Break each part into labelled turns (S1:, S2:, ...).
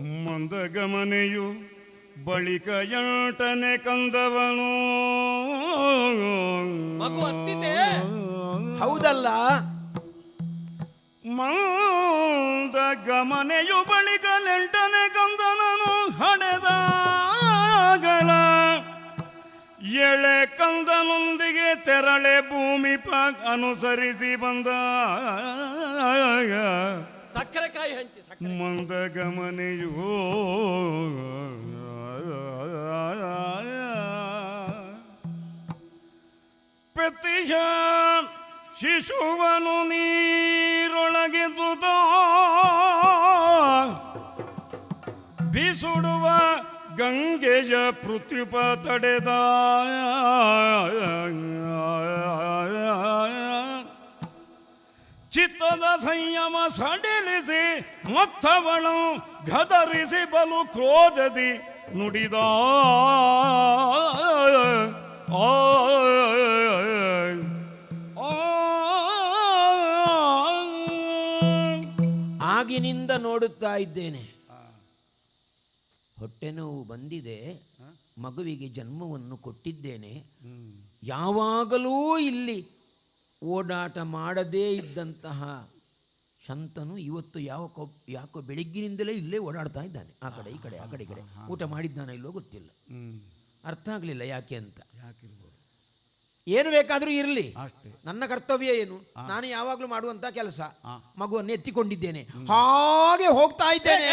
S1: ಮಂದಗಮನೆಯು ಬಳಿಕ ಎಂಟನೆ ಕಂದವನು.
S2: ಮಗು ಹತ್ತಿತೆ?
S3: ಹೌದಲ್ಲ?
S1: ಮಂದಗಮನೆಯು ಬಳಿಕ ಎಂಟನೆ ಕಂದನನು ಹಣೆದಾಗಲ. ಎಳೆ ಕಂದನೊಂದಿಗೆ ತೆರಳೆ ಭೂಮಿ ಪಾಕ್ ಅನುಸರಿಸಿ ಬಂದ
S2: ಸಕ್ಕರೆಕಾಯಿ ಹಂಚಿ ಸಕ್ಕರೆ
S1: ಮಂದಗಮನೆಯು ಪ್ರತಿಯ ಶಿಶುವನು ನೀರೊಳಗೆ ದುದ. ಬಿಸುಡುವ ಗಂಗೆಯ ಪೃಥ್ವಿಪ ತಡೆದ ಚಿತ್ತದ ಸಂಯಮ ಸಡಿಲಿಸಿ ಮತ್ತವಳು ಗದರಿಸಿ ಬಲು ಕ್ರೋಧದಿ ನುಡಿದ.
S3: ಆಗಿನಿಂದ ನೋಡುತ್ತಾ ಇದ್ದೇನೆ. ಹೊಟ್ಟೆ ನೋವು ಬಂದಿದೆ. ಮಗುವಿಗೆ ಜನ್ಮವನ್ನು ಕೊಟ್ಟಿದ್ದೇನೆ. ಯಾವಾಗಲೂ ಇಲ್ಲಿ ಓಡಾಟ ಮಾಡದೇ ಇದ್ದಂತಹ ಶಂತನು ಇವತ್ತು ಯಾವ ಕೋ ಯಾಕೋ ಬೆಳಿಗ್ಗಿನಿಂದಲೇ ಇಲ್ಲೇ ಓಡಾಡ್ತಾ ಇದ್ದಾನೆ. ಆ ಕಡೆ ಈ ಕಡೆ ಆ ಕಡೆ ಈ ಕಡೆ. ಊಟ ಮಾಡಿದ್ದಾನೆ ಇಲ್ಲೋ ಗೊತ್ತಿಲ್ಲ. ಅರ್ಥ ಆಗಲಿಲ್ಲ ಯಾಕೆ ಅಂತ. ಏನು ಬೇಕಾದರೂ ಇರಲಿ.
S1: ಅಷ್ಟೇ.
S3: ನನ್ನ ಕರ್ತವ್ಯ ಏನು? ನಾನು ಯಾವಾಗಲೂ ಮಾಡುವಂಥ ಕೆಲಸ. ಮಗುವನ್ನು ಎತ್ತಿಕೊಂಡಿದ್ದೇನೆ. ಹಾಗೆ ಹೋಗ್ತಾ ಇದ್ದೇನೆ.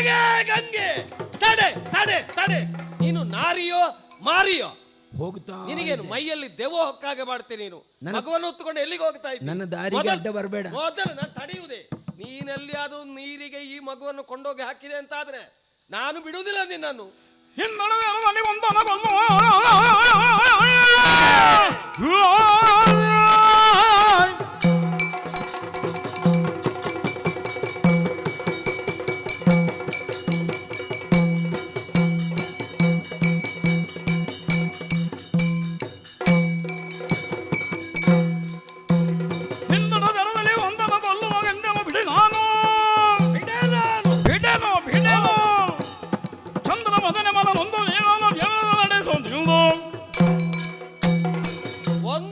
S2: ಎಲಾಗೆ ಗಂಗೆ. ತಡೆ ತಡೆ ತಡೆ. ನೀನು ನಾರಿಯೋ ಮಾರಿಯೋ?
S3: ಹೋಗ್ತಾ
S2: ನಿನಗೇನು ಮೈಯಲ್ಲಿ ದೇವೋ ಹೊಕ್ಕಾಗೆ ಮಾಡ್ತೀನಿ ನೀನು?
S3: ನನ್ನ-
S2: ಮಗುವನ್ನು ಹೊತ್ತುಕೊಂಡು ಎಲ್ಲಿಗೆ ಹೋಗ್ತಾ ಇದ್ದೀನಿ
S3: ನನ್ನ ದಾರಿಗೆ ಅಡ್ಡ ಬರಬೇಡ.
S2: ಮೊದಲು ನಾನು ತಡೆಯುವುದೇ. ಅದು ನೀರಿಗೆ ಈ ಮಗುವನ್ನು ಕೊಂಡೋಗಿ ಹಾಕಿದೆ ಅಂತ ಆದ್ರೆ ನಾನು ಬಿಡುವುದಿಲ್ಲ ನಿನ್ನನ್ನು.
S1: ಹಿನ್ನಡೆದಲ್ಲಿ ಒಂದನಗೊಂದು ನಾನು